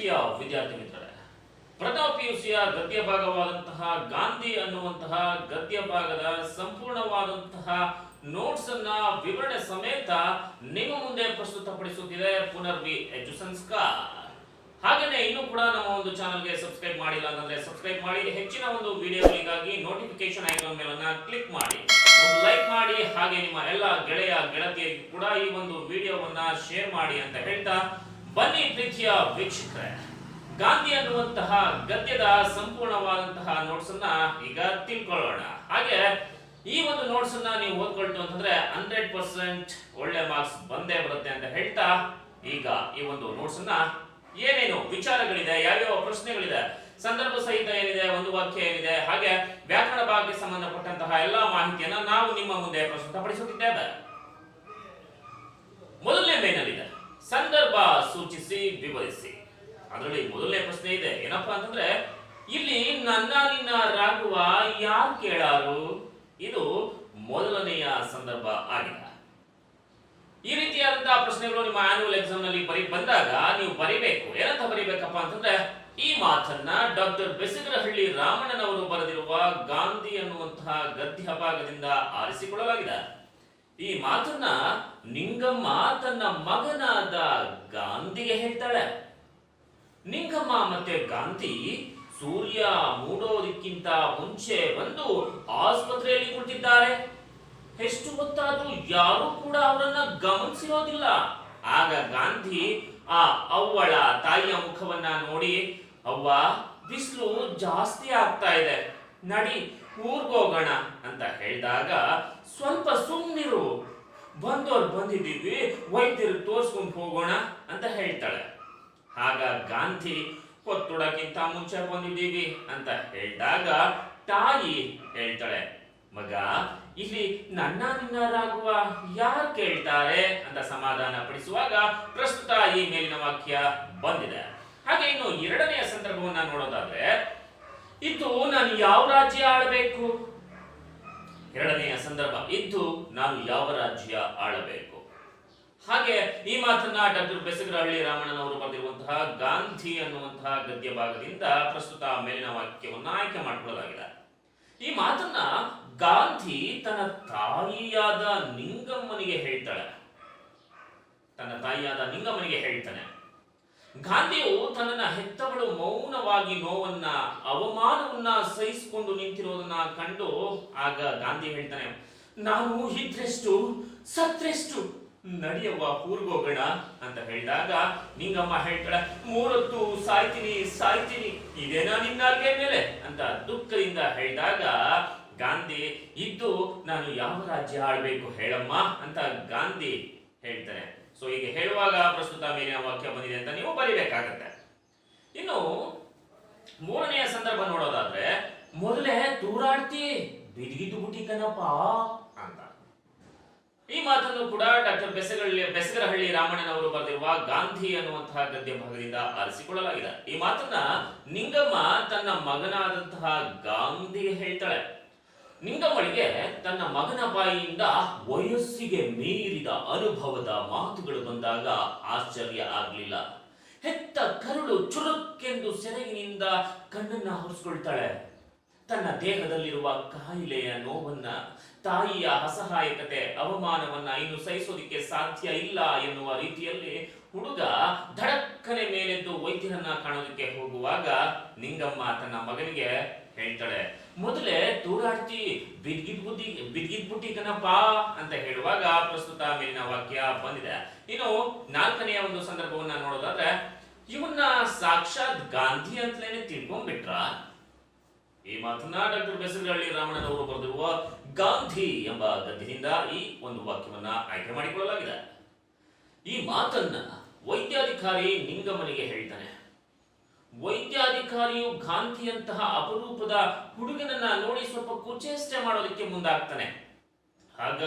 ಪ್ರೀತಿಯ ವಿದ್ಯಾರ್ಥಿ ಮಿತ್ರರೇ ಪ್ರಥಮ ಪಿಯುಸಿಯ ಗದ್ಯ ಭಾಗವಾದಂತಹ ಗಾಂಧಿ ಅನ್ನುವಂತಹ ಗದ್ಯ ಭಾಗದ ಸಂಪೂರ್ಣವಾದಂತಹ ನೋಟ್ಸ್ ಅನ್ನ ವಿವರಣೆ ಸಮೇತ ನಿಮ್ಮ ಮುಂದೆ ಪ್ರಸ್ತುತಪಡಿಸುತ್ತಿದೆ ಪುನರ್ವಿ ಸಂಸ್ಕಾರ್ ಹಾಗೇನೆ ಇನ್ನೂ ಕೂಡ ನಮ್ಮ ಒಂದು ಚಾನಲ್ಗೆ ಸಬ್ಸ್ಕ್ರೈಬ್ ಮಾಡಿಲ್ಲ ಅಂತಂದ್ರೆ ಸಬ್ಸ್ಕ್ರೈಬ್ ಮಾಡಿ, ಹೆಚ್ಚಿನ ಒಂದು ವಿಡಿಯೋಗಳಿಗಾಗಿ ನೋಟಿಫಿಕೇಶನ್ ಐಕಾನ್ ಮೇಲನ್ನ ಕ್ಲಿಕ್ ಮಾಡಿ. ಒಂದು ಲೈಕ್ ಮಾಡಿ, ಹಾಗೆ ನಿಮ್ಮ ಎಲ್ಲ ಗೆಳೆಯ ಗೆಳತಿಯರಿಗೂ ಕೂಡ ಈ ಒಂದು ವಿಡಿಯೋವನ್ನ ಶೇರ್ ಮಾಡಿ ಅಂತ ಹೇಳ್ತಾ ಬನ್ನಿ ಪ್ರೀತಿಯ ವೀಕ್ಷಕರೇ. ಗಾಂಧಿ ಅನ್ನುವಂತಹ ಗದ್ಯದ ಸಂಪೂರ್ಣವಾದಂತಹ ನೋಟ್ಸ್ ಅನ್ನ ಈಗ ತಿಳ್ಕೊಳ್ಳೋಣ. ಹಾಗೆ ಈ ಒಂದು ನೋಟ್ಸ್ ಅನ್ನ ನೀವು ಓದ್ಕೊಳ್ತು ಅಂತಂದ್ರೆ ಹಂಡ್ರೆಡ್ ಪರ್ಸೆಂಟ್ ಒಳ್ಳೆ ಮಾರ್ಕ್ಸ್ ಬಂದೇ ಬರುತ್ತೆ ಅಂತ ಹೇಳ್ತಾ ಈಗ ಈ ಒಂದು ನೋಟ್ಸ್ ಅನ್ನ ಏನೇನು ವಿಚಾರಗಳಿದೆ, ಯಾವ್ಯಾವ ಪ್ರಶ್ನೆಗಳಿದೆ, ಸಂದರ್ಭ ಸಹಿತ ಏನಿದೆ, ಒಂದು ವಾಕ್ಯ ಏನಿದೆ, ಹಾಗೆ ವ್ಯಾಕರಣ ಭಾಗಕ್ಕೆ ಸಂಬಂಧಪಟ್ಟಂತಹ ಎಲ್ಲಾ ಮಾಹಿತಿಯನ್ನ ನಾವು ನಿಮ್ಮ ಮುಂದೆ ಪ್ರಸ್ತುತಪಡಿಸುತ್ತಿದ್ದೇವೆ. ಮೊದಲನೇ ಮೇನಲ್ಲಿದೆ ಸಂದರ್ಭ ಸೂಚಿಸಿ ವಿವರಿಸಿ. ಅದರಲ್ಲಿ ಮೊದಲನೇ ಪ್ರಶ್ನೆ ಇದೆ. ಏನಪ್ಪಾ ಅಂತಂದ್ರೆ, ಇಲ್ಲಿ ನನ್ನ ನಿನ್ನ ರಾಗುವ ಯಾರು ಕೇಳಾರು? ಇದು ಮೊದಲನೆಯ ಸಂದರ್ಭ ಆಗಿದೆ. ಈ ರೀತಿಯಾದಂತಹ ಪ್ರಶ್ನೆಗಳು ನಿಮ್ಮ ಆನ್ಯುವಲ್ ಎಕ್ಸಾಮ್ನಲ್ಲಿ ಬರಿ ಬಂದಾಗ ನೀವು ಬರಿಬೇಕು. ಏನಂತ ಬರಿಬೇಕಪ್ಪ ಅಂತಂದ್ರೆ, ಈ ಮಾತನ್ನ ಡಾಕ್ಟರ್ ಬೆಸಗರಹಳ್ಳಿ ರಾಮಣ್ಣನವರು ಬರೆದಿರುವ ಗಾಂಧಿ ಅನ್ನುವಂತಹ ಗದ್ಯ ಭಾಗದಿಂದ ಆರಿಸಿಕೊಳ್ಳಲಾಗಿದೆ. ಈ ಮಾತನ್ನ ನಿಂಗಮ್ಮ ತನ್ನ ಮಗನಾದ ಗಾಂಧಿಗೆ ಹೇಳ್ತಾಳೆ. ನಿಂಗಮ್ಮ ಮತ್ತೆ ಗಾಂಧಿ ಸೂರ್ಯ ಮೂಡೋದಕ್ಕಿಂತ ಮುಂಚೆ ಬಂದು ಆಸ್ಪತ್ರೆಯಲ್ಲಿ ಕುಳಿತಿದ್ದಾರೆ. ಎಷ್ಟು ಹೊತ್ತಾದ್ರೂ ಯಾರು ಕೂಡ ಅವರನ್ನ ಗಮನಿಸಿರೋದಿಲ್ಲ. ಆಗ ಗಾಂಧಿ ಆ ಅವ್ವಳ ತಾಯಿಯ ಮುಖವನ್ನ ನೋಡಿ, ಅವ್ವ, ಬಿಸಿಲು ಜಾಸ್ತಿ ಆಗ್ತಾ ಇದೆ. ನಡಿ ಊರ್ಗೋಗೋಣ ಅಂತ ಹೇಳಿದಾಗ ಸ್ವಲ್ಪ ಸುಮ್ಮನಿರು ಬಂದವ್ರು ಬಂದಿದ್ದೀವಿ, ವೈದ್ಯರು ತೋರ್ಸ್ಕೊಂಡು ಹೋಗೋಣ ಅಂತ ಹೇಳ್ತಾಳೆ. ಆಗ ಗಾಂಧಿ ಹೊತ್ತೊಡಕ್ಕಿಂತ ಮುಂಚೆ ಬಂದಿದ್ದೀವಿ ಅಂತ ಹೇಳಿದಾಗ ತಾಯಿ ಹೇಳ್ತಾಳೆ, ಮಗ, ಇಲ್ಲಿ ನನ್ನ ನಿನ್ನರಾಗುವ ಯಾರು ಕೇಳ್ತಾರೆ? ಅಂತ ಸಮಾಧಾನ ಪಡಿಸುವಾಗ ಪ್ರಸ್ತುತ ಈ ಮೇಲಿನ ವಾಕ್ಯ ಬಂದಿದೆ. ಹಾಗೆ ಇನ್ನು ಎರಡನೆಯ ಸಂದರ್ಭವನ್ನ ನೋಡೋದಾದ್ರೆ ಇದ್ದು ನಾನು ಯಾವ ರಾಜ್ಯ ಆಳಬೇಕು? ಎರಡನೆಯ ಸಂದರ್ಭ, ಇದ್ದು ನಾನು ಯಾವ ರಾಜ್ಯ ಆಳಬೇಕು? ಹಾಗೆ ಈ ಮಾತನ್ನ ಡಾಕ್ಟರ್ ಬೆಸಗರಹಳ್ಳಿ ರಾಮಣ್ಣನವರು ಬರೆದಿರುವಂತಹ ಗಾಂಧಿ ಅನ್ನುವಂತಹ ಗದ್ಯ ಭಾಗದಿಂದ ಪ್ರಸ್ತುತ ಮೇಲಿನ ವಾಕ್ಯವನ್ನು ಆಯ್ಕೆ ಮಾಡಿಕೊಳ್ಳಲಾಗಿದೆ ಈ ಮಾತನ್ನ ಗಾಂಧಿ ತನ್ನ ತಾಯಿಯಾದ ನಿಂಗಮ್ಮನಿಗೆ ಹೇಳ್ತಾಳೆ. ತನ್ನ ತಾಯಿಯಾದ ನಿಂಗಮ್ಮನಿಗೆ ಹೇಳ್ತಾನೆ. ಗಾಂಧಿಯು ತನ್ನ ಹೆತ್ತವಳು ಮೌನವಾಗಿ ನೋವನ್ನ ಅವಮಾನವನ್ನ ಸಹಿಸಿಕೊಂಡು ನಿಂತಿರೋದನ್ನ ಕಂಡು ಆಗ ಗಾಂಧಿ ಹೇಳ್ತಾನೆ, ನಾನು ಇದ್ರೆಷ್ಟು ಸತ್ರೆಷ್ಟು ನಡೆಯುವ ಊರ್ಗೋಗೋಣ ಅಂತ ಹೇಳಿದಾಗ, ನಿಂಗಮ್ಮ ಹೇಳ್ತಾಳೆ, ಮೂರೊತ್ತು ಸಾಯ್ತೀನಿ ಸಾಯ್ತೀನಿ, ಇದೇನಾ ನಿನ್ನಾಗೆ ಮೇಲೆ? ಅಂತ ದುಃಖದಿಂದ ಹೇಳಿದಾಗ, ಗಾಂಧಿ, ಇದ್ದು ನಾನು ಯಾವ ರಾಜ್ಯ ಆಳ್ಬೇಕು ಹೇಳಮ್ಮ? ಅಂತ ಗಾಂಧಿ ಹೇಳ್ತಾನೆ. ಸೊ ಹೀಗೆ ಹೇಳುವಾಗ ಪ್ರಸ್ತುತ ಮೇಲಿನ ವಾಕ್ಯ ಬಂದಿದೆ ಅಂತ ನೀವು ಬರಿಬೇಕಾಗತ್ತೆ. ಇನ್ನು ಮೂರನೆಯ ಸಂದರ್ಭ ನೋಡೋದಾದ್ರೆ, ಮೊದಲೇ ತೂರಾಡ್ತಿ, ಬಿದಿಗಿದ್ದು ಬುಟ್ಟಿ ಕಣಪ್ಪ ಅಂತ. ಈ ಮಾತನ್ನು ಕೂಡ ಡಾಕ್ಟರ್ ಬೆಸಗಳ್ಳಿ, ಬೆಸಗರಹಳ್ಳಿ ರಾಮಣ್ಣನವರು ಬರೆದಿರುವ ಗಾಂಧಿ ಅನ್ನುವಂತಹ ಗದ್ಯ ಭಾಗದಿಂದ ಆರಿಸಿಕೊಳ್ಳಲಾಗಿದೆ. ಈ ಮಾತನ್ನ ನಿಂಗಮ್ಮ ತನ್ನ ಮಗನಾದಂತಹ ಗಾಂಧಿಗೆ ಹೇಳ್ತಾಳೆ. ನಿಂಗಮ್ಮಳಿಗೆ ತನ್ನ ಮಗನ ಬಾಯಿಯಿಂದ ವಯಸ್ಸಿಗೆ ಮೀರಿದ ಅನುಭವದ ಮಾತುಗಳು ಬಂದಾಗ ಆಶ್ಚರ್ಯ ಆಗಲಿಲ್ಲ. ಹೆತ್ತ ಕರುಳು ಚುರುಕ್ಕೆಂದು ಸೆರಗಿನಿಂದ ಕಣ್ಣನ್ನ ಹೊರಿಸ್ಕೊಳ್ತಾಳೆ. ತನ್ನ ದೇಹದಲ್ಲಿರುವ ಕಾಯಿಲೆಯ ನೋವನ್ನ, ತಾಯಿಯ ಅಸಹಾಯಕತೆ, ಅವಮಾನವನ್ನ ಇನ್ನು ಸಹಿಸೋದಿಕ್ಕೆ ಸಾಧ್ಯ ಇಲ್ಲ ಎನ್ನುವ ರೀತಿಯಲ್ಲಿ ಹುಡುಗ ಧಡಕ್ಕನೆ ಮೇಲೆದ್ದು ವೈದ್ಯರನ್ನ ಕಾಣೋದಕ್ಕೆ ಹೋಗುವಾಗ ನಿಂಗಮ್ಮ ತನ್ನ ಮಗನಿಗೆ ಹೇಳ್ತಾಳೆ, ಮೊದಲೇ ತೂರಾಡ್ತಿ ಬಿದ್ಗಿದ್ ಬುದ್ಧಿ ಬಿದ್ಗಿದ್ ಬುಟ್ಟಿ ಕಣಪ್ಪ ಅಂತ ಹೇಳುವಾಗ ಪ್ರಸ್ತುತ ಮೇಲಿನ ವಾಕ್ಯ ಬಂದಿದೆ. ಇನ್ನು ನಾಲ್ಕನೆಯ ಒಂದು ಸಂದರ್ಭವನ್ನ ನೋಡೋದಾದ್ರೆ, ಇವನ್ನ ಸಾಕ್ಷಾತ್ ಗಾಂಧಿ ಅಂತಲೇನೆ ತಿಳ್ಕೊಂಡ್ಬಿಟ್ರ? ಈ ಮಾತನ್ನ ಡಾಕ್ಟರ್ ಬೆಸರಹಳ್ಳಿ ರಾಮಣ್ಣನವರು ಬರೆದಿರುವ ಗಾಂಧಿ ಎಂಬ ಗದ್ಯದಿಂದ ಈ ಒಂದು ವಾಕ್ಯವನ್ನ ಆಯ್ಕೆ ಮಾಡಿಕೊಳ್ಳಲಾಗಿದೆ. ಈ ಮಾತನ್ನ ವೈದ್ಯಾಧಿಕಾರಿ ನಿಂಗಮ್ಮನಿಗೆ ಹೇಳ್ತಾನೆ. ವೈದ್ಯಾಧಿಕಾರಿಯು ಗಾಂಧಿಯಂತಹ ಅಪರೂಪದ ಹುಡುಗನನ್ನ ನೋಡಿ ಸ್ವಲ್ಪ ಕುಚೇಷ್ಟೆ ಮಾಡೋದಕ್ಕೆ ಮುಂದಾಗ್ತಾನೆ. ಆಗ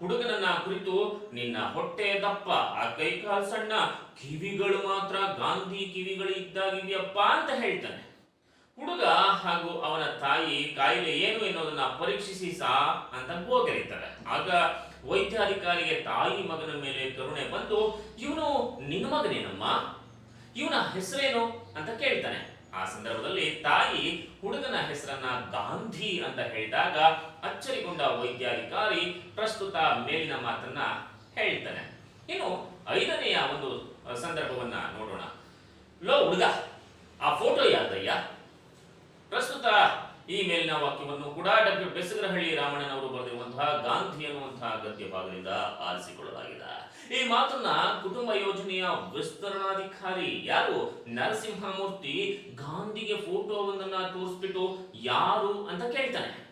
ಹುಡುಗನನ್ನ ಕುರಿತು, ನಿನ್ನ ಹೊಟ್ಟೆ ದಪ್ಪ, ಆ ಕೈ ಕಾಲು ಸಣ್ಣ, ಕಿವಿಗಳು ಮಾತ್ರ ಗಾಂಧಿ ಕಿವಿಗಳು ಇದ್ದಾಗಿದೆಯಪ್ಪ ಅಂತ ಹೇಳ್ತಾನೆ. ಹುಡುಗ ಹಾಗೂ ಅವನ ತಾಯಿ ಕಾಯಿಲೆ ಏನು ಎನ್ನುವುದನ್ನ ಪರೀಕ್ಷಿಸಿ ಸಾ ಅಂತ ಗೋಗರಿತಾರೆ ಆಗ ವೈದ್ಯಾಧಿಕಾರಿಗೆ ತಾಯಿ ಮಗನ ಮೇಲೆ ಕರುಣೆ ಬಂದು, ಇವನು ನಿನ್ನ ಮಗನೇನಮ್ಮ? ಇವನ ಹೆಸರೇನು? ಅಂತ ಕೇಳ್ತಾನೆ. ಆ ಸಂದರ್ಭದಲ್ಲಿ ತಾಯಿ ಹುಡುಗನ ಹೆಸರನ್ನ ಗಾಂಧಿ ಅಂತ ಹೇಳಿದಾಗ ಅಚ್ಚರಿಗೊಂಡ ವೈದ್ಯಾಧಿಕಾರಿ ಪ್ರಸ್ತುತ ಮೇಲಿನ ಮಾತನ್ನ ಹೇಳ್ತಾನೆ. ಇನ್ನು ಐದನೆಯ ಒಂದು ಸಂದರ್ಭವನ್ನ ನೋಡೋಣ. ಲೋ ಹುಡುಗ, ಆ ಫೋಟೋ ಯಾರ್ದಯ್ಯ ಪ್ರಸ್ತುತ ಈ ಮೇಲಿನ ವಾಕ್ಯವನ್ನು ಕೂಡ ಡಾಕ್ಟರ್ ಬೆಸಗರಹಳ್ಳಿ ರಾಮಣ್ಣನವರು ಬರೆದಿರುವಂತಹ ಗಾಂಧಿ ಅನ್ನುವಂತಹ ಗದ್ಯ ಭಾಗದಿಂದ ಆರಿಸಿಕೊಳ್ಳಲಾಗಿದೆ. ಈ ಮಾತನ್ನ ಕುಟುಂಬ ಯೋಜನೆಯ ವಿಸ್ತರಣಾಧಿಕಾರಿ ಯಾರು? ನರಸಿಂಹಮೂರ್ತಿ ಗಾಂಧಿಗೆ ಫೋಟೋವೊಂದನ್ನ ತೋರಿಸ್ಬಿಟ್ಟು ಯಾರು ಅಂತ ಕೇಳ್ತಾನೆ.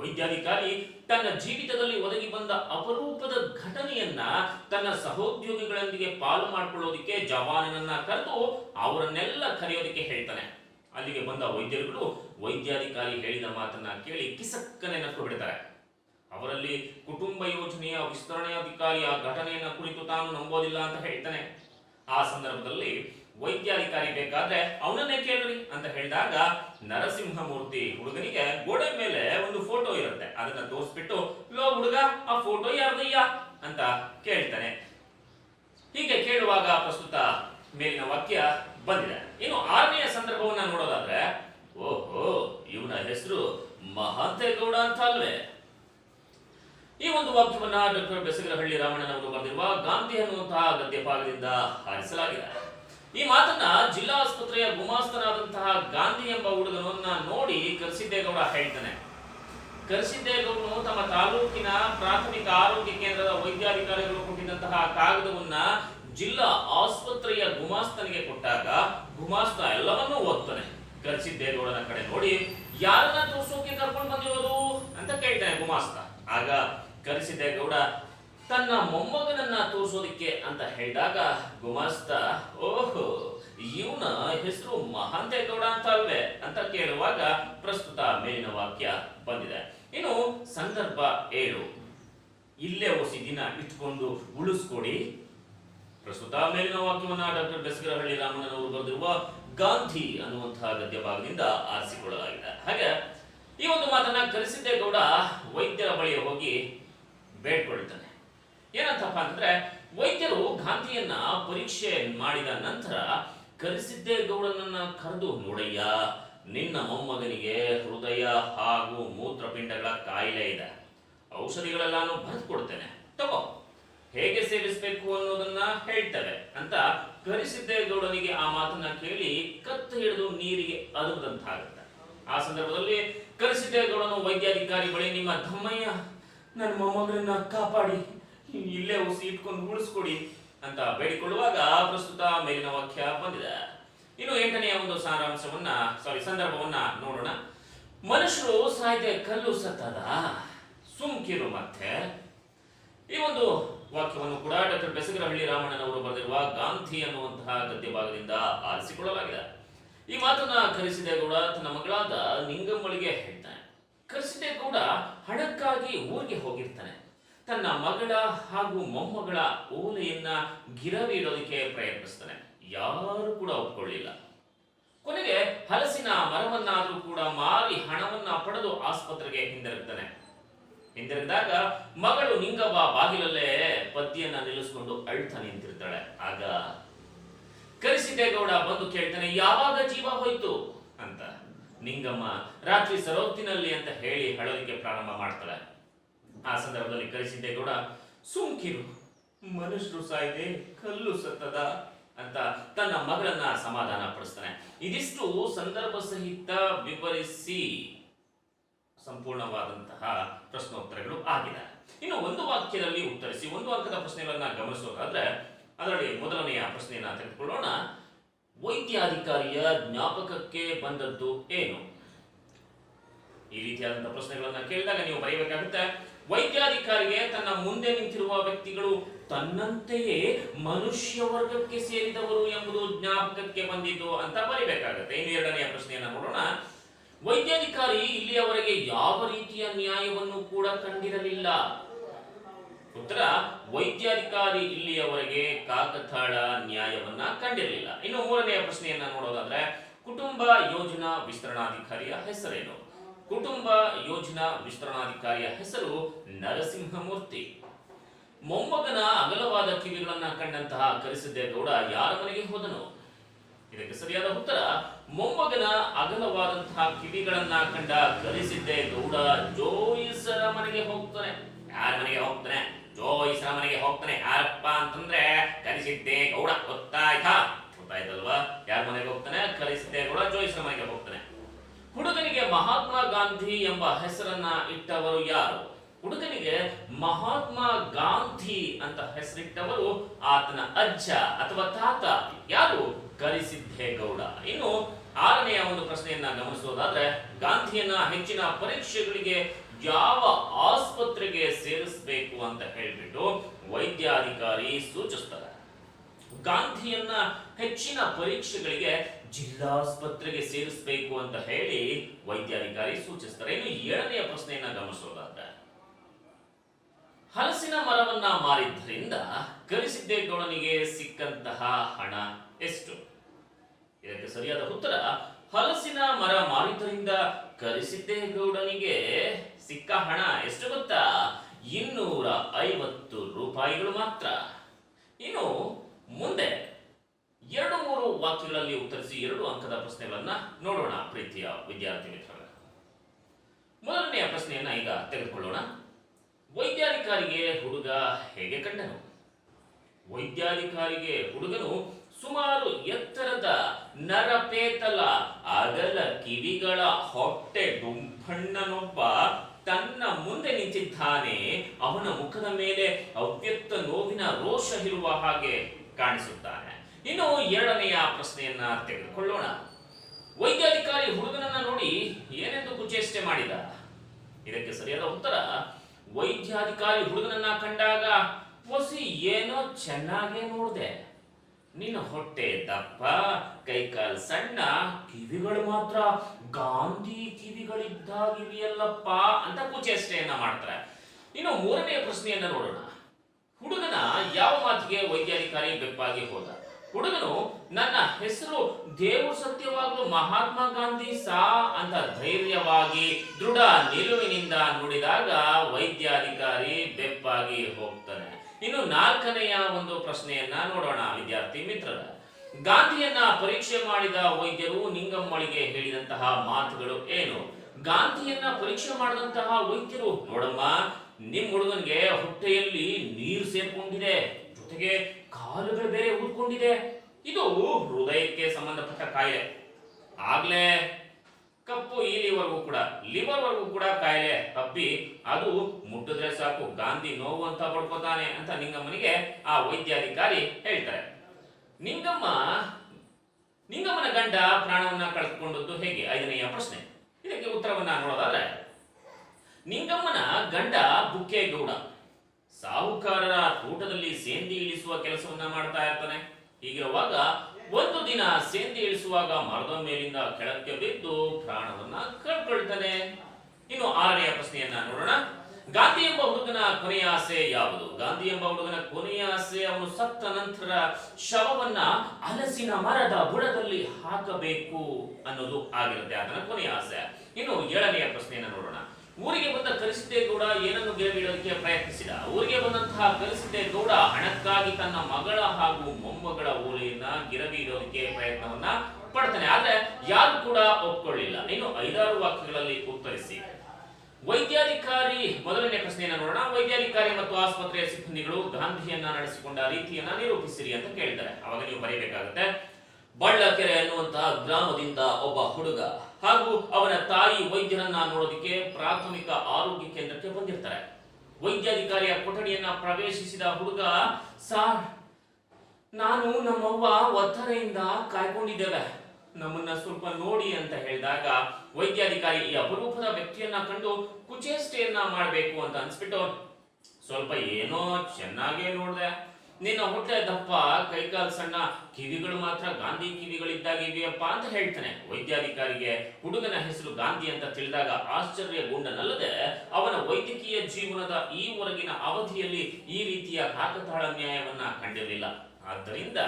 ವೈದ್ಯಾಧಿಕಾರಿ ತನ್ನ ಜೀವಿತದಲ್ಲಿ ಒದಗಿ ಬಂದ ಅಪರೂಪದ ಘಟನೆಯನ್ನ ತನ್ನ ಸಹೋದ್ಯೋಗಿಗಳೊಂದಿಗೆ ಪಾಲು ಮಾಡಿಕೊಳ್ಳೋದಿಕ್ಕೆ ಜವಾನನನ್ನ ಕರೆದು ಅವರನ್ನೆಲ್ಲ ಕರೆಯೋದಿಕ್ಕೆ ಹೇಳ್ತಾನೆ. ಅಲ್ಲಿಗೆ ಬಂದ ವೈದ್ಯರುಗಳು ವೈದ್ಯಾಧಿಕಾರಿ ಹೇಳಿದ ಮಾತನ್ನ ಕೇಳಿ ಕಿಸಕ್ಕನೆ ನಕ್ಕು ಬಿಡ್ತಾರೆ. ಅವರಲ್ಲಿ ಕುಟುಂಬ ಯೋಜನೆಯ ಆ ಘಟನೆಯನ್ನ ಕುರಿತು ತಾನು ನಂಬೋದಿಲ್ಲ ಅಂತ ಹೇಳ್ತಾನೆ. ಆ ಸಂದರ್ಭದಲ್ಲಿ ವೈದ್ಯಾಧಿಕಾರಿ ಬೇಕಾದ್ರೆ ಅವನನ್ನೇ ಕೇಳ್ರಿ ಅಂತ ಹೇಳಿದಾಗ ನರಸಿಂಹಮೂರ್ತಿ ಹುಡುಗನಿಗೆ ಗೋಡೆ ಮೇಲೆ ಒಂದು ಫೋಟೋ ಇರುತ್ತೆ. ಅದನ್ನ ತೋರಿಸ್ಬಿಟ್ಟು, ಲೋ ಹುಡುಗ, ಆ ಫೋಟೋ ಯಾರ್ದಯ್ಯ? ಅಂತ ಕೇಳ್ತಾನೆ. ಹೀಗೆ ಕೇಳುವಾಗ ಪ್ರಸ್ತುತ ಮೇಲಿನ ವಾಕ್ಯ ಬಂದಿದೆ. ಇನ್ನು ಆರನೆಯ ಸಂದರ್ಭವನ್ನ ನೋಡೋದಾದ್ರೆ, ಓಹೋ, ಇವನ ಹೆಸರು ಮಹಾಂತೇಗೌಡ ಅಂತ ಅಲ್ವೇ ಈ ಒಂದು ವಾಕ್ಯವನ್ನ ಡಾಕ್ಟರ್ ಬೆಸಗರಹಳ್ಳಿ ರಾಮಣ್ಣನವರು ಬರೆದಿರುವ ಗಾಂಧಿ ಅನ್ನುವಂತಹ ಗದ್ಯ ಹಾರಿಸಲಾಗಿದೆ. ಈ ಮಾತನ್ನ ಜಿಲ್ಲಾ ಆಸ್ಪತ್ರೆಯ ಗುಮಾಸ್ತನಾದಂತಹ ಗಾಂಧಿ ಎಂಬ ಹುಡುಗನನ್ನ ನೋಡಿ ಕರ್ಸಿದ್ದೇಗೌಡ ಹೇಳ್ತಾನೆ. ಕರ್ಸಿದ್ದೇಗೌಡನು ತಮ್ಮ ತಾಲೂಕಿನ ಪ್ರಾಥಮಿಕ ಆರೋಗ್ಯ ಕೇಂದ್ರದ ವೈದ್ಯಾಧಿಕಾರಿಗಳು ಕೊಟ್ಟಿದ್ದಂತಹ ಕಾಗದವನ್ನ ಜಿಲ್ಲಾ ಆಸ್ಪತ್ರೆಯ ಗುಮಾಸ್ತನಿಗೆ ಕೊಟ್ಟಾಗ ಗುಮಾಸ್ತ ಎಲ್ಲವನ್ನೂ ಓದ್ತಾನೆ. ಕರೆಸಿದ್ದೇಗೌಡನ ಕಡೆ ನೋಡಿ ಯಾರನ್ನ ತೋರ್ಸೋಕೆ ಕರ್ಕೊಂಡು ಬಂದಿರೋದು ಅಂತ ಕೇಳ್ತಾನೆ ಗುಮಾಸ್ತ. ಆಗ ಕರೆಸಿದ್ದೇಗೌಡ ತನ್ನ ಮೊಮ್ಮಗನನ್ನ ತೋರಿಸೋದಿಕ್ಕೆ ಅಂತ ಹೇಳಿದಾಗ ಗುಮಾಸ್ತ, ಓಹೋ, ಇವನ ಹೆಸರು ಮಹಾಂತೇಗೌಡ ಅಂತ ಅಲ್ವೇ ಅಂತ ಕೇಳುವಾಗ ಪ್ರಸ್ತುತ ಮೇಲಿನ ವಾಕ್ಯ ಬಂದಿದೆ. ಇನ್ನು ಸಂದರ್ಭ ಏಳು. ಇಲ್ಲೇ ಒಸಿ ದಿನ ಇಟ್ಕೊಂಡು ಉಳಿಸ್ಕೊಡಿ. ಪ್ರಸ್ತುತ ಮೇಲಿನ ವಾಕ್ಯವನ್ನ ಡಾಕ್ಟರ್ ಬೆಸಗರಹಳ್ಳಿ ರಾಮಣ್ಣನವರು ಬರೆದಿರುವ ಗಾಂಧಿ ಅನ್ನುವಂತಹ ಗದ್ಯ ಭಾಗದಿಂದ ಆರಿಸಿಕೊಳ್ಳಲಾಗಿದೆ. ಹಾಗೆ ಈ ಒಂದು ಮಾತನ್ನ ಕರೆಸಿದ್ದೇಗೌಡ ವೈದ್ಯರ ಬಳಿಗೆ ಹೋಗಿ ಬೇಡ್ಕೊಳ್ತಾನೆ. ಏನಂತಪ್ಪ ಅಂತಂದ್ರೆ ವೈದ್ಯರು ಗಾಂಧಿಯನ್ನ ಪರೀಕ್ಷೆ ಮಾಡಿದ ನಂತರ ಕರೆಸಿದ್ದೇಗೌಡನನ್ನ ಕರೆದು ನೋಡಯ್ಯ, ನಿನ್ನ ಮೊಮ್ಮಗನಿಗೆ ಹೃದಯ ಹಾಗೂ ಮೂತ್ರಪಿಂಡಗಳ ಕಾಯಿಲೆ ಇದೆ. ಔಷಧಿಗಳೆಲ್ಲಾನು ಬರೆದು ಕೊಡ್ತೇನೆ ತಗೋ. ಹೇಗೆ ಸೇವಿಸಬೇಕು ಅನ್ನೋದನ್ನ ಹೇಳ್ತಾರೆ ಅಂತ ಕರಿಸಿದ್ದೇಗೌಡನಿಗೆ ಆ ಮಾತನ್ನ ಕೇಳಿ ಕತ್ತು ಹಿಡಿದು ನೀರಿಗೆ ಅದುದಂತಾಗುತ್ತೆ ಆ ಸಂದರ್ಭದಲ್ಲಿ ಕರಿಸಿದ್ದೇಗೌಡನು ವೈದ್ಯಾಧಿಕಾರಿ ಬಳಿ, ನಿಮ್ಮ ತಮ್ಮಯ್ಯ ನನ್ನ ಮೊಮ್ಮಗನನ್ನ ಕಾಪಾಡಿ. ಇಲ್ಲೇ ಉಸಿ ಇಟ್ಕೊಂಡು ಉಳಿಸ್ಕೊಡಿ ಅಂತ ಬೇಡಿಕೊಳ್ಳುವಾಗ ಪ್ರಸ್ತುತ ಮೇಲಿನ ವಾಕ್ಯ ಬಂದಿದೆ. ಇನ್ನು ಎಂಟನೆಯ ಒಂದು ಸಾರಾಂಶವನ್ನ ಸಾರಿ ಸಂದರ್ಭವನ್ನ ನೋಡೋಣ. ಮನುಷ್ಯರು ಸಾಯ್ದೆ ಕಲ್ಲು ಸತ್ತದ, ಸುಮ್ಕಿರು ಮತ್ತೆ. ಈ ಒಂದು ವಾಕ್ಯವನ್ನು ಕೂಡ ಡಾಕ್ಟರ್ ಬೆಸಗರಹಳ್ಳಿ ರಾಮಣ್ಣನವರು ಬರೆದಿರುವ ಗಾಂಧಿ ಅನ್ನುವಂತಹ ಗದ್ಯ ಭಾಗದಿಂದ ಆರಿಸಿಕೊಳ್ಳಲಾಗಿದೆ. ಈ ಮಾತನ್ನ ಕರೆಸಿದೇಗೌಡ ತನ್ನ ಮಗಳಾದ ನಿಂಗಮ್ಮಳಿಗೆ ಹೇಳ್ತಾನೆ. ಕರೆಸಿದೇಗೌಡ ಹಣಕ್ಕಾಗಿ ಊರಿಗೆ ಹೋಗಿರ್ತಾನೆ. ತನ್ನ ಮಗಳ ಹಾಗೂ ಮೊಮ್ಮಗಳ ಓಲೆಯನ್ನ ಗಿರವಿ ಇಡೋದಕ್ಕೆ ಪ್ರಯತ್ನಿಸ್ತಾನೆ. ಯಾರು ಕೂಡ ಒಪ್ಕೊಳ್ಳಿಲ್ಲ. ಕೊನೆಗೆ ಹಲಸಿನ ಮರವನ್ನಾದರೂ ಕೂಡ ಮಾರಿ ಹಣವನ್ನ ಪಡೆದು ಆಸ್ಪತ್ರೆಗೆ ಹಿಂದಿರುಗ್ತಾನೆ. ಹಿಂದಿರುಗಿದಾಗ ಮಗಳು ನಿಂಗವ್ವ ಬಾಗಿಲಲ್ಲೇ ಪದ್ಯನ್ನ ನಿಲ್ಲಿಸ್ಕೊಂಡು ಅಳ್ತಾ ನಿಂತಿರ್ತಾಳೆ. ಆಗ ಕರಿಸಿದ್ದೇಗೌಡ ಬಂದು ಕೇಳ್ತಾನೆ, ಯಾವಾಗ ಜೀವ ಹೋಯ್ತು? ಅಂತ. ನಿಂಗಮ್ಮ ರಾತ್ರಿ ಸರೋತ್ತಿನಲ್ಲಿ ಅಂತ ಹೇಳಿ ಹಳೋದಿಕ್ಕೆ ಪ್ರಾರಂಭ ಮಾಡ್ತಾಳೆ. ಆ ಸಂದರ್ಭದಲ್ಲಿ ಕರಿಸಿದ್ದೇಗೌಡ ಸುಂಕಿರು ಮನುಷ್ಯರು ಸಾಯ್ದೆ, ಕಲ್ಲು ಸತ್ತದ? ಅಂತ ತನ್ನ ಮಗಳನ್ನ ಸಮಾಧಾನ ಪಡಿಸ್ತಾನೆ ಇದಿಷ್ಟು ಸಂದರ್ಭ ಸಹಿತ ವಿವರಿಸಿ ಸಂಪೂರ್ಣವಾದಂತಹ ಪ್ರಶ್ನೋತ್ತರಗಳು ಆಗಿದೆ ಇನ್ನು ಒಂದು ವಾಕ್ಯದಲ್ಲಿ ಉತ್ತರಿಸಿ, ಒಂದು ಅಂಕದ ಪ್ರಶ್ನೆಗಳನ್ನ ಗಮನಿಸೋದಾದ್ರೆ ಅದರಲ್ಲಿ ಮೊದಲನೆಯ ಪ್ರಶ್ನೆಯನ್ನ ತೆಗೆದುಕೊಳ್ಳೋಣ. ವೈದ್ಯಾಧಿಕಾರಿಯ ಜ್ಞಾಪಕಕ್ಕೆ ಬಂದದ್ದು ಏನು? ಈ ರೀತಿಯಾದಂತಹ ಪ್ರಶ್ನೆಗಳನ್ನ ಕೇಳಿದಾಗ ನೀವು ಬರೆಯಬೇಕಾಗುತ್ತೆ ವೈದ್ಯಾಧಿಕಾರಿಗೆ ತನ್ನ ಮುಂದೆ ನಿಂತಿರುವ ವ್ಯಕ್ತಿಗಳು ತನ್ನಂತೆಯೇ ಮನುಷ್ಯ ವರ್ಗಕ್ಕೆ ಸೇರಿದವರು ಎಂಬುದು ಜ್ಞಾಪಕಕ್ಕೆ ಬಂದಿದ್ದು ಅಂತ ಬರಿಬೇಕಾಗುತ್ತೆ. ಇನ್ನು ಎರಡನೆಯ ಪ್ರಶ್ನೆಯನ್ನ ನೋಡೋಣ. ವೈದ್ಯಾಧಿಕಾರಿ ಇಲ್ಲಿಯವರೆಗೆ ಯಾವ ರೀತಿಯ ನ್ಯಾಯವನ್ನು ಕೂಡ ಕಂಡಿರಲಿಲ್ಲ. ಉತ್ತರ, ವೈದ್ಯಾಧಿಕಾರಿ ಇಲ್ಲಿಯವರೆಗೆ ಕಾಕತಾಳ ನ್ಯಾಯವನ್ನ ಕಂಡಿರಲಿಲ್ಲ. ಇನ್ನು ಮೂರನೆಯ ಪ್ರಶ್ನೆಯನ್ನ ನೋಡೋದಾದ್ರೆ, ಕುಟುಂಬ ಯೋಜನಾ ವಿಸ್ತರಣಾಧಿಕಾರಿಯ ಹೆಸರೇನು? ಕುಟುಂಬ ಯೋಜನಾ ವಿಸ್ತರಣಾಧಿಕಾರಿಯ ಹೆಸರು ನರಸಿಂಹಮೂರ್ತಿ. ಮೊಮ್ಮಗನ ಅಗಲವಾದ ಕಿವಿಗಳನ್ನ ಕಂಡಂತಹ ಕರಿಸಿದ್ದೇಗೌಡ ಯಾರ ಮನೆಗೆ ಹೋದನು? ಇದಕ್ಕೆ ಸರಿಯಾದ ಉತ್ತರ, ಮೊಮ್ಮಗನ ಅಗಲವಾದಂತಹ ಕಿವಿಗಳನ್ನ ಕಂಡ ಕಲಿಸಿದ್ದೆ ಗೌಡ ಜೋಯಿಸರ ಮನೆಗೆ ಹೋಗ್ತಾನೆ. ಯಾರ ಮನೆಗೆ ಹೋಗ್ತಾನೆ? ಜೋಯಿಸರ ಮನೆಗೆ ಹೋಗ್ತಾನೆ. ಯಾರಪ್ಪ ಅಂತಂದ್ರೆ ಕಲಿಸಿದ್ದೆ ಗೌಡ. ಗೊತ್ತಾಯ್ತಾ ಗೊತ್ತಾಯ್ತಲ್ವಾ? ಯಾರ ಮನೆಗೆ ಹೋಗ್ತಾನೆ? ಕಲಿಸಿದ್ದೆ ಗೌಡ ಜೋಯಿಸರ ಮನೆಗೆ ಹೋಗ್ತಾನೆ. ಹುಡುಗನಿಗೆ ಮಹಾತ್ಮ ಗಾಂಧಿ ಎಂಬ ಹೆಸರನ್ನ ಇಟ್ಟವರು ಯಾರು? ಹುಡುಗನಿಗೆ ಮಹಾತ್ಮ ಗಾಂಧಿ ಅಂತ ಹೆಸರಿಟ್ಟವರು ಆತನ ಅಜ್ಜ ಅಥವಾ ತಾತ. ಯಾರು? ಕರಿಸಿದ್ದೇಗೌಡ ಇನ್ನು ಆರನೆಯ ಒಂದು ಪ್ರಶ್ನೆಯನ್ನ ಗಮನಿಸೋದಾದ್ರೆ ಗಾಂಧಿಯನ್ನ ಹೆಚ್ಚಿನ ಪರೀಕ್ಷೆಗಳಿಗೆ ಯಾವ ಆಸ್ಪತ್ರೆಗೆ ಸೇರಿಸಬೇಕು ಅಂತ ಹೇಳಿಬಿಟ್ಟು ವೈದ್ಯಾಧಿಕಾರಿ ಸೂಚಿಸ್ತಾರೆ. ಗಾಂಧಿಯನ್ನ ಹೆಚ್ಚಿನ ಪರೀಕ್ಷೆಗಳಿಗೆ ಜಿಲ್ಲಾಸ್ಪತ್ರೆಗೆ ಸೇರಿಸಬೇಕು ಅಂತ ಹೇಳಿ ವೈದ್ಯಾಧಿಕಾರಿ ಸೂಚಿಸ್ತಾರೆ. ಇನ್ನು ಏಳನೆಯ ಪ್ರಶ್ನೆಯನ್ನ ಗಮನಿಸೋದಾದ್ರೆ ಹಲಸಿನ ಮರವನ್ನ ಮಾರಿದ್ದರಿಂದ ಕರಿಸಿದ್ದೇಗೌಡನಿಗೆ ಸಿಕ್ಕಂತಹ ಹಣ ಎಷ್ಟು? ಇದಕ್ಕೆ ಸರಿಯಾದ ಉತ್ತರ ಹಲಸಿನ ಮರ ಮಾರಿದ್ದರಿಂದ ಕರೆಸಿದ್ದೇ ಗೌಡನಿಗೆ ಸಿಕ್ಕ ಹಣ ಎಷ್ಟು ಗೊತ್ತಾ? ಇನ್ನೂರ ಐವತ್ತು ರೂಪಾಯಿಗಳು ಮಾತ್ರ. ಇನ್ನು ಮುಂದೆ ಎರಡು ಮೂರು ವಾಕ್ಯಗಳಲ್ಲಿ ಉತ್ತರಿಸಿ ಎರಡು ಅಂಕದ ಪ್ರಶ್ನೆಗಳನ್ನ ನೋಡೋಣ ಪ್ರೀತಿಯ ವಿದ್ಯಾರ್ಥಿ ಮಿತ್ರರೇ. ಮೊದಲನೆಯ ಪ್ರಶ್ನೆಯನ್ನ ಈಗ ತೆಗೆದುಕೊಳ್ಳೋಣ. ವೈದ್ಯಾಧಿಕಾರಿಗೆ ಹುಡುಗ ಹೇಗೆ ಕಂಡನು? ವೈದ್ಯಾಧಿಕಾರಿಗೆ ಹುಡುಗನು ಸುಮಾರು ಎತ್ತರದ ನರಪೇತಲ, ಅಗಲ ಕಿವಿಗಳ ಹೊಟ್ಟೆ ಡುಂಫಣ್ಣನೊಬ್ಬ ತನ್ನ ಮುಂದೆ ನಿಂತಿದ್ದಾನೆ. ಅವನ ಮುಖದ ಮೇಲೆ ಅವ್ಯಕ್ತ ನೋವಿನ ರೋಷ ಇರುವ ಹಾಗೆ ಕಾಣಿಸುತ್ತಾನೆ. ಇನ್ನು ಎರಡನೆಯ ಪ್ರಶ್ನೆಯನ್ನ ತೆಗೆದುಕೊಳ್ಳೋಣ. ವೈದ್ಯಾಧಿಕಾರಿ ಹುಡುಗನನ್ನ ನೋಡಿ ಏನೆಂದು ಕುಚೇಷ್ಟೆ ಮಾಡಿದ? ಇದಕ್ಕೆ ಸರಿಯಾದ ಉತ್ತರ, ವೈದ್ಯಾಧಿಕಾರಿ ಹುಡುಗನನ್ನ ಕಂಡಾಗ, ಒಸಿ ಏನೋ ಚೆನ್ನಾಗೇ ನೋಡ್ದೆ. ನಿನ್ನ ಹೊಟ್ಟೆ ದಪ್ಪ, ಕೈಕಾಲ್ ಸಣ್ಣ, ಕಿವಿಗಳು ಮಾತ್ರ. ಗಾಂಧಿ ಕಿವಿಗಳಿದ್ದಾಗಿವೆಯಲ್ಲಪ್ಪ ಅಂತ ಕುಚೇಷ್ಟೆಯನ್ನ ಮಾಡ್ತಾರೆ. ಇನ್ನು ಮೂರನೆಯ ಪ್ರಶ್ನೆಯನ್ನ ನೋಡೋಣ. ಹುಡುಗನ ಯಾವ ಮಾತಿಗೆ ವೈದ್ಯಾಧಿಕಾರಿ ಬೆಪ್ಪಾಗಿ ಹೋದ? ಹುಡುಗನು, ನನ್ನ ಹೆಸರು ದೇವರು ಸತ್ಯವಾಗಲು ಮಹಾತ್ಮ ಗಾಂಧಿ ಸಾ ಅಂತ ಧೈರ್ಯವಾಗಿ ದೃಢ ನಿಲುವಿನಿಂದ ನುಡಿದಾಗ ವೈದ್ಯಾಧಿಕಾರಿ ಬೆಪ್ಪಾಗಿ ಹೋಗ್ತಾನೆ. ಇನ್ನು ನಾಲ್ಕನೆಯ ಒಂದು ಪ್ರಶ್ನೆಯನ್ನ ನೋಡೋಣ, ವಿದ್ಯಾರ್ಥಿ ಮಿತ್ರರ. ಗಾಂಧಿಯನ್ನ ಪರೀಕ್ಷೆ ಮಾಡಿದ ವೈದ್ಯರು ನಿಂಗಮ್ಮಳಿಗೆ ಹೇಳಿದಂತಹ ಮಾತುಗಳು ಏನು? ಗಾಂಧಿಯನ್ನ ಪರೀಕ್ಷೆ ಮಾಡಿದಂತಹ ವೈದ್ಯರು, ನೋಡಮ್ಮ, ನಿಮ್ ಹುಡುಗನ್ಗೆ ಹೊಟ್ಟೆಯಲ್ಲಿ ನೀರು ಸೇರ್ಕೊಂಡಿದೆ, ಜೊತೆಗೆ ಕಾಲುಗಳು ಬೇರೆ ಊದ್ಕೊಂಡಿದೆ. ಇದು ಹೃದಯಕ್ಕೆ ಸಂಬಂಧಪಟ್ಟ ಕಾಯಿಲೆ. ಆಗ್ಲೇ ಕಪ್ಪು ಕೂಡ ಲಿವರ್ ವರ್ಗೂ ಕೂಡ ಕಾಯಿಲೆ ತಪ್ಪಿ ಅದು ಮುಟ್ಟಿದ್ರೆ ಸಾಕು, ಗಾಂಧಿ ನೋವು ಅಂತ ಪಡ್ಕೋತಾನೆ ಅಂತ ನಿಂಗಮ್ಮನಿಗೆ ಆ ವೈದ್ಯಾಧಿಕಾರಿ ಹೇಳ್ತಾರೆ. ನಿಂಗಮ್ಮ, ನಿಂಗಮ್ಮನ ಗಂಡ ಪ್ರಾಣವನ್ನ ಕಳೆದುಕೊಂಡದ್ದು ಹೇಗೆ? ಐದನೆಯ ಪ್ರಶ್ನೆ. ಇದಕ್ಕೆ ಉತ್ತರವನ್ನ ನೋಡೋದಾದ್ರೆ, ನಿಂಗಮ್ಮನ ಗಂಡ ಬುಕ್ಕೇಗೌಡ, ಸಾಹುಕಾರರ ತೋಟದಲ್ಲಿ ಸೇಂದಿ ಇಳಿಸುವ ಕೆಲಸವನ್ನ ಮಾಡ್ತಾ ಇರ್ತಾನೆ. ಹೀಗಿರುವಾಗ ಒಂದು ದಿನ ಸೇಂದಿ ಇಳಿಸುವಾಗ ಮರದ ಮೇಲಿಂದ ಕೆಳಕ್ಕೆ ಬಿದ್ದು ಪ್ರಾಣವನ್ನ ಕಳ್ಕೊಳ್ತಾನೆ ಇನ್ನು ಆರನೆಯ ಪ್ರಶ್ನೆಯನ್ನ ನೋಡೋಣ. ಗಾಂಧಿ ಎಂಬ ಹುಡುಗನ ಕೊನೆಯ ಆಸೆ ಯಾವುದು? ಗಾಂಧಿ ಎಂಬ ಹುಡುಗನ ಕೊನೆಯ ಆಸೆ ಅವನು ಸತ್ತ ನಂತರ ಶವವನ್ನ ಹಲಸಿನ ಮರದ ಬುಡದಲ್ಲಿ ಹಾಕಬೇಕು ಅನ್ನೋದು ಆಗಿರುತ್ತೆ ಆತನ ಕೊನೆಯ ಆಸೆ. ಇನ್ನು ಏಳನೆಯ ಪ್ರಶ್ನೆಯನ್ನ ನೋಡೋಣ. ಊರಿಗೆ ಬಂದ ಕಲಿಸಿದ್ದೇಗೌಡ ಏನನ್ನು ಗಿರಬಿಡೋದಕ್ಕೆ ಪ್ರಯತ್ನಿಸಿದ? ಊರಿಗೆ ಬಂದಂತಹ ಕಲಿಸಿದ್ದೇಗೌಡ ಹಣಕ್ಕಾಗಿ ತನ್ನ ಮಗಳ ಹಾಗೂ ಮೊಮ್ಮಗಳ ಓಲೆಯನ್ನ ಗಿರವಿ ಇಡೋದಕ್ಕೆ ಪ್ರಯತ್ನವನ್ನ ಪಡ್ತಾನೆ. ಆದ್ರೆ ಯಾರು ಕೂಡ ಒಪ್ಕೊಳ್ಳಿಲ್ಲ. ಇನ್ನು ಐದಾರು ವಾಕ್ಯಗಳಲ್ಲಿ ಉತ್ತರಿಸಿ. ವೈದ್ಯಾಧಿಕಾರಿ, ಮೊದಲನೇ ಪ್ರಶ್ನೆಯನ್ನು ನೋಡೋಣ. ವೈದ್ಯಾಧಿಕಾರಿ ಮತ್ತು ಆಸ್ಪತ್ರೆಯ ಸಿಬ್ಬಂದಿಗಳು ಗಾಂಧಿಯನ್ನ ನಡೆಸಿಕೊಂಡ ರೀತಿಯನ್ನ ನಿರೂಪಿಸಿರಿ ಅಂತ ಕೇಳಿದ್ದಾರೆ. ಅವಾಗ ನೀವು ಬರೀಬೇಕಾಗುತ್ತೆ, ಬಳ್ಳಕೆರೆ ಅನ್ನುವಂತಹ ಗ್ರಾಮದಿಂದ ಒಬ್ಬ ಹುಡುಗ ಹಾಗೂ ಅವನ ತಾಯಿ ವೈದ್ಯರನ್ನ ನೋಡೋದಕ್ಕೆ ಪ್ರಾಥಮಿಕ ಆರೋಗ್ಯ ಕೇಂದ್ರಕ್ಕೆ ಬಂದಿರ್ತಾರೆ. ವೈದ್ಯಾಧಿಕಾರಿಯ ಕೊಠಡಿಯನ್ನ ಪ್ರವೇಶಿಸಿದ ಹುಡುಗ, ಸಾರ್, ನಾನು ನಮ್ಮವ್ವ ಒತ್ತರೆಯಿಂದ ಕಾಯ್ಕೊಂಡಿದ್ದೇವೆ. ನಮ್ಮನ್ನ ಸ್ವಲ್ಪ ನೋಡಿ ಅಂತ ಹೇಳಿದಾಗ ವೈದ್ಯಾಧಿಕಾರಿ ಈ ಅಪರೂಪದ ವ್ಯಕ್ತಿಯನ್ನ ಕಂಡು ಕುಚೇಷ್ಟೆಯನ್ನ ಮಾಡಬೇಕು ಅಂತ ಅನ್ಸ್ಬಿಟ್ಟು, ಸ್ವಲ್ಪ ಏನೋ ಚೆನ್ನಾಗೇ ನೋಡ್ದೆ. ನಿನ್ನ ಹೊಟ್ಟೆ ದಪ್ಪ, ಕೈಕಾಲ್ ಸಣ್ಣ, ಕಿವಿಗಳು ಮಾತ್ರ ಗಾಂಧಿ ಕಿವಿಗಳಿದ್ದಾಗಿವೆಯಪ್ಪ ಅಂತ ಹೇಳ್ತಾನೆ. ವೈದ್ಯಾಧಿಕಾರಿಗೆ ಹುಡುಗನ ಹೆಸರು ಗಾಂಧಿ ಅಂತ ತಿಳಿದಾಗ ಆಶ್ಚರ್ಯಗೊಂಡನಲ್ಲದೆ ಅವನ ವೈದ್ಯಕೀಯ ಜೀವನದ ಈವರೆಗಿನ ಅವಧಿಯಲ್ಲಿ ಈ ರೀತಿಯ ಕಾಕತಾಳ ನ್ಯಾಯವನ್ನ ಕಂಡಿರಲಿಲ್ಲ. ಆದ್ದರಿಂದ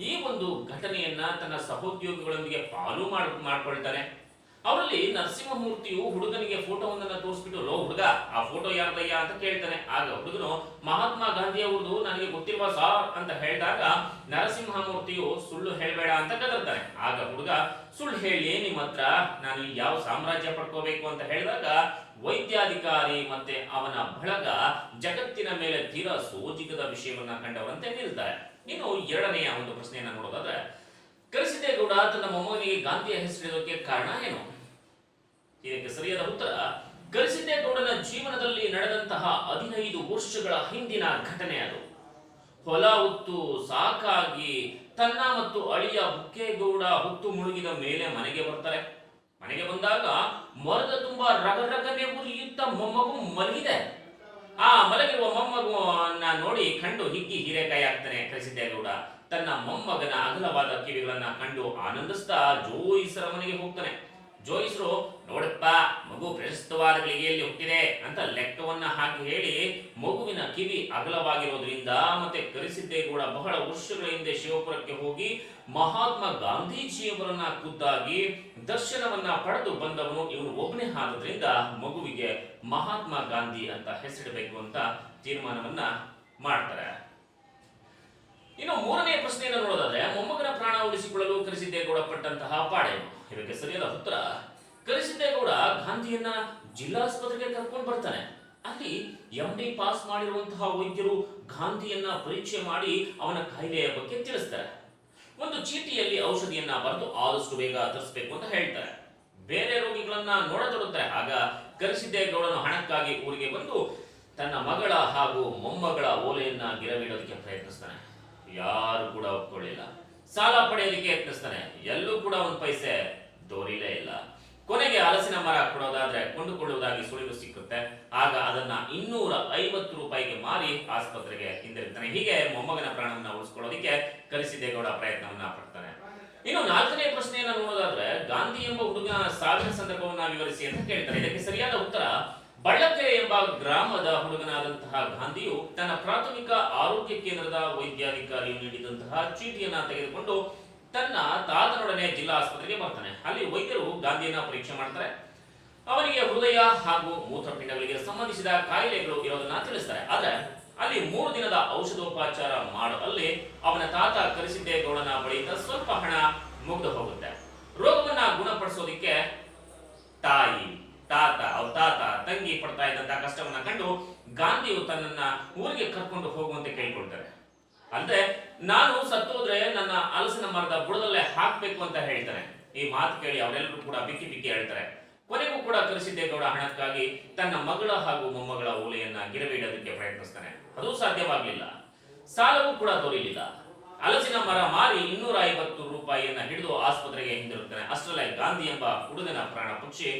ಈ ಒಂದು ಘಟನೆಯನ್ನ ತನ್ನ ಸಹೋದ್ಯೋಗಿಗಳೊಂದಿಗೆ ಪಾಲು ಮಾಡ್, ಮಾಡ್ಕೊಳ್ತಾನೆ. ಅವರಲ್ಲಿ ನರಸಿಂಹಮೂರ್ತಿಯು ಹುಡುಗನಿಗೆ ಫೋಟೋವನ್ನ ತೋರಿಸ್ಬಿಟ್ಟು ಲೋ ಹುಡುಗ? ಆ ಫೋಟೋ ಯಾರ್ದಯ್ಯ ಅಂತ ಕೇಳ್ತಾನೆ. ಆಗ ಹುಡುಗನು, ಮಹಾತ್ಮ ಗಾಂಧಿ ಅವರದು ನನಗೆ ಗೊತ್ತಿರುವ ಸಾರ್? ಅಂತ ಹೇಳಿದಾಗ ನರಸಿಂಹಮೂರ್ತಿಯು, ಸುಳ್ಳು ಹೇಳಬೇಡ ಅಂತ ಕದರ್ತಾನೆ. ಆಗ ಹುಡುಗ, ಸುಳ್ಳು ಹೇಳಿ, ನಿಮ್ಮ ಹತ್ರ ನಾನು ಯಾವ ಸಾಮ್ರಾಜ್ಯ ಪಡ್ಕೋಬೇಕು? ಅಂತ ಹೇಳಿದಾಗ, ವೈದ್ಯಾಧಿಕಾರಿ ಮತ್ತೆ ಅವನ ಬಳಗ ಜಗತ್ತಿನ ಮೇಲೆ ತೀರಾ ಸೋಜಿಗದ ವಿಷಯವನ್ನ ಕಂಡವರಂತೆ ನಿಲ್ತಾರೆ. ಇನ್ನು ಎರಡನೆಯ ಒಂದು ಪ್ರಶ್ನೆಯನ್ನ ನೋಡೋದಾದ್ರೆ ಕರೆಸಿದೇಗೌಡ ತನ್ನ ಮೊಮ್ಮಗನಿಗೆ ಗಾಂಧಿಯ ಹೆಸರಿಡೋಕೆ ಕಾರಣ ಏನು? ಇದಕ್ಕೆ ಸರಿಯಾದ ಉತ್ತರ ಕರಿಸಿದ್ದೇಗೌಡನ ಜೀವನದಲ್ಲಿ ನಡೆದಂತಹ ಹದಿನೈದು ವರ್ಷಗಳ ಹಿಂದಿನ ಘಟನೆ ಅದು. ಹೊಲ ಹೊತ್ತು ಸಾಕಾಗಿ ತನ್ನ ಮತ್ತು ಅಳಿಯ ಬುಕ್ಕೇಗೌಡ ಹುತ್ತು ಮುಳುಗಿದ ಮೇಲೆ ಮನೆಗೆ ಬರ್ತಾರೆ. ಮನೆಗೆ ಬಂದಾಗ ಮರದ ತುಂಬಾ ರಗರಗನೆ ಉರಿಯುತ್ತ ಮೊಮ್ಮಗು ಮಲಗಿದೆ. ಆ ಮಲಗಿರುವ ಮೊಮ್ಮಗುವನ್ನ ನೋಡಿ ಕಂಡು ಹಿಗ್ಗಿ ಹೀರೆಕಾಯಿ ಆಗ್ತಾನೆ ಕರಿಸಿದ್ದೇಗೌಡ ತನ್ನ ಮೊಮ್ಮಗನ ಅಗಲವಾದ ಕಿವಿಗಳನ್ನ ಕಂಡು ಆನಂದಿಸ್ತಾ ಜೋಯಿಸರ ಮನೆಗೆ ಹೋಗ್ತಾನೆ. ಜೋಯಿಸರು, ನೋಡಪ್ಪ, ಮಗು ಪ್ರಶಸ್ತವಾದ ಗಳಿಗೆಯಲ್ಲಿ ಹುಟ್ಟಿದೆ ಅಂತ ಲೆಕ್ಕವನ್ನ ಹಾಕಿ ಹೇಳಿ ಮಗುವಿನ ಕಿವಿ ಅಗಲವಾಗಿರೋದ್ರಿಂದ ಮತ್ತೆ ಕರಿಸಿದ್ದೇಗೌಡ ಬಹಳ ವರ್ಷಗಳ ಹಿಂದೆ ಶಿವಪುರಕ್ಕೆ ಹೋಗಿ ಮಹಾತ್ಮ ಗಾಂಧೀಜಿಯವರನ್ನ ಖುದ್ದಾಗಿ ದರ್ಶನವನ್ನ ಪಡೆದು ಬಂದವನು. ಇವನು ಒಬ್ಬನೇ ಆದ್ರಿಂದ ಮಗುವಿಗೆ ಮಹಾತ್ಮ ಗಾಂಧಿ ಅಂತ ಹೆಸರಿಡಬೇಕು ಅಂತ ತೀರ್ಮಾನವನ್ನ ಮಾಡ್ತಾರೆ. ಇನ್ನು ಮೂರನೇ ಪ್ರಶ್ನೆಯನ್ನು ನೋಡೋದಾದ್ರೆ, ಮೊಮ್ಮಗನ ಪ್ರಾಣ ಉಳಿಸಿಕೊಳ್ಳಲು ಕರಿಸಿದ್ದೇಗೌಡ ಪಟ್ಟಂತಹ ಪಾಡೇನು? ಇದಕ್ಕೆ ಸರಿಯಾದ ಉತ್ತರ ಕರಿಸಿದ್ದೇಗೌಡ ಗಾಂಧಿಯನ್ನ ಜಿಲ್ಲಾಸ್ಪತ್ರೆಗೆ ಕರ್ಕೊಂಡು ಬರ್ತಾನೆ. ಅಲ್ಲಿ ಎಂ ಡಿ ಪಾಸ್ ಮಾಡಿರುವಂತಹ ವೈದ್ಯರು ಗಾಂಧಿಯನ್ನ ಪರೀಕ್ಷೆ ಮಾಡಿ ಅವನ ಕಾಯಿಲೆಯ ಬಗ್ಗೆ ತಿಳಿಸ್ತಾರೆ. ಒಂದು ಚೀಟಿಯಲ್ಲಿ ಔಷಧಿಯನ್ನ ಬರೆದು ಆದಷ್ಟು ಬೇಗ ತರಿಸಬೇಕು ಅಂತ ಹೇಳ್ತಾರೆ. ಬೇರೆ ರೋಗಿಗಳನ್ನ ನೋಡತೊಡುತ್ತಾರೆ ಆಗ ಕರೆಸಿದ್ದೇಗೌಡನು ಹಣಕ್ಕಾಗಿ ಊರಿಗೆ ಬಂದು ತನ್ನ ಮಗಳ ಹಾಗೂ ಮೊಮ್ಮಗಳ ಓಲೆಯನ್ನ ಗಿರವಿಡೋದಕ್ಕೆ ಪ್ರಯತ್ನಿಸ್ತಾನೆ. ಯಾರು ಕೂಡ ಒಪ್ಕೊಳ್ಳಿಲ್ಲ. ಸಾಲ ಪಡೆಯೋದಕ್ಕೆ ಯತ್ನಿಸ್ತಾನೆ. ಎಲ್ಲೂ ಕೂಡ ಒಂದು ಪೈಸೆ ದೋರಿಲೇ ಇಲ್ಲ. ಕೊನೆಗೆ ಹಲಸಿನ ಮರ ಕೊಡೋದಾದ್ರೆ ಕೊಂಡುಕೊಳ್ಳುವುದಾಗಿ ಸುಳಿವು ಸಿಕ್ಕುತ್ತೆ. ಆಗ ಅದನ್ನ ಇನ್ನೂರ ಐವತ್ತು ರೂಪಾಯಿಗೆ ಮಾರಿ ಆಸ್ಪತ್ರೆಗೆ ಹಿಂದಿರುತ್ತಾನೆ ಹೀಗೆ ಮೊಮ್ಮಗನ ಪ್ರಾಣವನ್ನ ಉಳಿಸ್ಕೊಳ್ಳೋದಕ್ಕೆ ಕಲಿಸಿದ್ದೇಗೌಡ ಪ್ರಯತ್ನವನ್ನ ಪಡ್ತಾನೆ. ಇನ್ನು ನಾಲ್ಕನೇ ಪ್ರಶ್ನೆಯನ್ನ ನೋಡೋದಾದ್ರೆ ಗಾಂಧಿ ಎಂಬ ಹುಡುಗನ ಸಾವಿನ ಸಂದರ್ಭವನ್ನ ವಿವರಿಸಿ ಅಂತ ಕೇಳ್ತಾರೆ. ಇದಕ್ಕೆ ಸರಿಯಾದ ಉತ್ತರ ಬಳ್ಳಕೆರೆ ಎಂಬ ಗ್ರಾಮದ ಹುಡುಗನಾದಂತಹ ಗಾಂಧಿಯು ತನ್ನ ಪ್ರಾಥಮಿಕ ಆರೋಗ್ಯ ಕೇಂದ್ರದ ವೈದ್ಯಾಧಿಕಾರಿಯು ನೀಡಿದಂತಹ ಚೀಟಿಯನ್ನ ತೆಗೆದುಕೊಂಡು ತನ್ನ ತಾತನೊಡನೆ ಜಿಲ್ಲಾ ಆಸ್ಪತ್ರೆಗೆ ಬರ್ತಾನೆ. ಅಲ್ಲಿ ವೈದ್ಯರು ಗಾಂಧಿಯನ್ನ ಪರೀಕ್ಷೆ ಮಾಡ್ತಾರೆ. ಅವರಿಗೆ ಹೃದಯ ಹಾಗೂ ಮೂತ್ರಪಿಂಡಗಳಿಗೆ ಸಂಬಂಧಿಸಿದ ಕಾಯಿಲೆಗಳು ಇರೋದನ್ನ ತಿಳಿಸ್ತಾರೆ. ಆದ್ರೆ ಅಲ್ಲಿ ಮೂರು ದಿನದ ಔಷಧೋಪಚಾರ ಮಾಡುವಲ್ಲಿ ಅವನ ತಾತ ಕರೆಸಿದ್ದೇ ಗೌಡನ ಬಳಿಯಿಂದ ಸ್ವಲ್ಪ ಹಣ ಮುಗ್ದು ಹೋಗುತ್ತೆ. ರೋಗವನ್ನ ಗುಣಪಡಿಸೋದಿಕ್ಕೆ ತಾಯಿ, ತಾತ, ಅವ್ರ ತಾತ, ತಂಗಿ ಪಡ್ತಾ ಇದ್ದಂತಹ ಕಷ್ಟವನ್ನ ಕಂಡು ಗಾಂಧಿಯು ತನ್ನನ್ನ ಊರಿಗೆ ಕರ್ಕೊಂಡು ಹೋಗುವಂತೆ ಕೇಳ್ಕೊಳ್ತಾರೆ ಅಂದ್ರೆ ನಾನು ಸತ್ತೋದ್ರೆ ನನ್ನ ಹಲಸಿನ ಮರದ ಬುಡದಲ್ಲೇ ಹಾಕ್ಬೇಕು ಅಂತ ಹೇಳ್ತಾನೆ. ಈ ಮಾತು ಕೇಳಿ ಅವರೆಲ್ಲರೂ ಕೂಡ ಬಿಕ್ಕಿ ಬಿಕ್ಕಿ ಹೇಳ್ತಾರೆ. ಕೊನೆಗೂ ಕೂಡ ಕರೆಸಿದ್ದೇಗೌಡ ಹಣಕ್ಕಾಗಿ ತನ್ನ ಮಗಳ ಹಾಗೂ ಮೊಮ್ಮಗಳ ಓಲೆಯನ್ನ ಗಿಡವಿಡೋದಕ್ಕೆ ಪ್ರಯತ್ನಿಸ್ತಾನೆ. ಅದು ಸಾಧ್ಯವಾಗಲಿಲ್ಲ. ಸಾಲವೂ ಕೂಡ ದೊರೆಯಲಿಲ್ಲ ಹಲಸಿನ ಮರ ಮಾರಿ ಇನ್ನೂರ ಐವತ್ತು ರೂಪಾಯಿಯನ್ನ ಹಿಡಿದು ಆಸ್ಪತ್ರೆಗೆ ಹಿಂದಿರುತ್ತಾನೆ ಅಷ್ಟರಲ್ಲೇ ಗಾಂಧಿ ಎಂಬ ಹುಡುಗನ ಪ್ರಾಣ ಪಕ್ಷಿ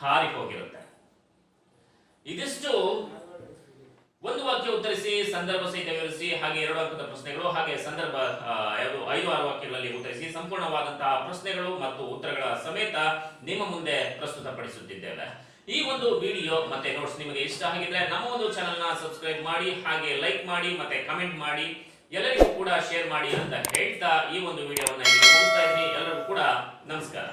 ಹಾರಿ ಹೋಗಿರುತ್ತೆ. ಇದಿಷ್ಟು ಒಂದು ವಾಕ್ಯ ಉತ್ತರಿಸಿ, ಸಂದರ್ಭ ಸಹಿತ ವಿವರಿಸಿ, ಹಾಗೆ ಎರಡು ಅಂಕದ ಪ್ರಶ್ನೆಗಳು, ಹಾಗೆ ಸಂದರ್ಭ ಎರಡು, ಐದು, ಆರು ವಾಕ್ಯಗಳಲ್ಲಿ ಉತ್ತರಿಸಿ, ಸಂಪೂರ್ಣವಾದಂತಹ ಪ್ರಶ್ನೆಗಳು ಮತ್ತು ಉತ್ತರಗಳ ಸಮೇತ ನಿಮ್ಮ ಮುಂದೆ ಪ್ರಸ್ತುತಪಡಿಸುತ್ತಿದ್ದೇವೆ. ಈ ಒಂದು ವಿಡಿಯೋ ಮತ್ತೆ ನೋಟ್ಸ್ ನಿಮಗೆ ಇಷ್ಟ ಆಗಿದ್ರೆ ನಮ್ಮ ಒಂದು ಚಾನೆಲ್ನ ಸಬ್ಸ್ಕ್ರೈಬ್ ಮಾಡಿ, ಹಾಗೆ ಲೈಕ್ ಮಾಡಿ, ಮತ್ತೆ ಕಮೆಂಟ್ ಮಾಡಿ, ಎಲ್ಲರಿಗೂ ಕೂಡ ಶೇರ್ ಮಾಡಿ ಅಂತ ಹೇಳ್ತಾ ಈ ಒಂದು ವಿಡಿಯೋವನ್ನು ಎಲ್ಲರಿಗೂ ಕೂಡ ನಮಸ್ಕಾರ.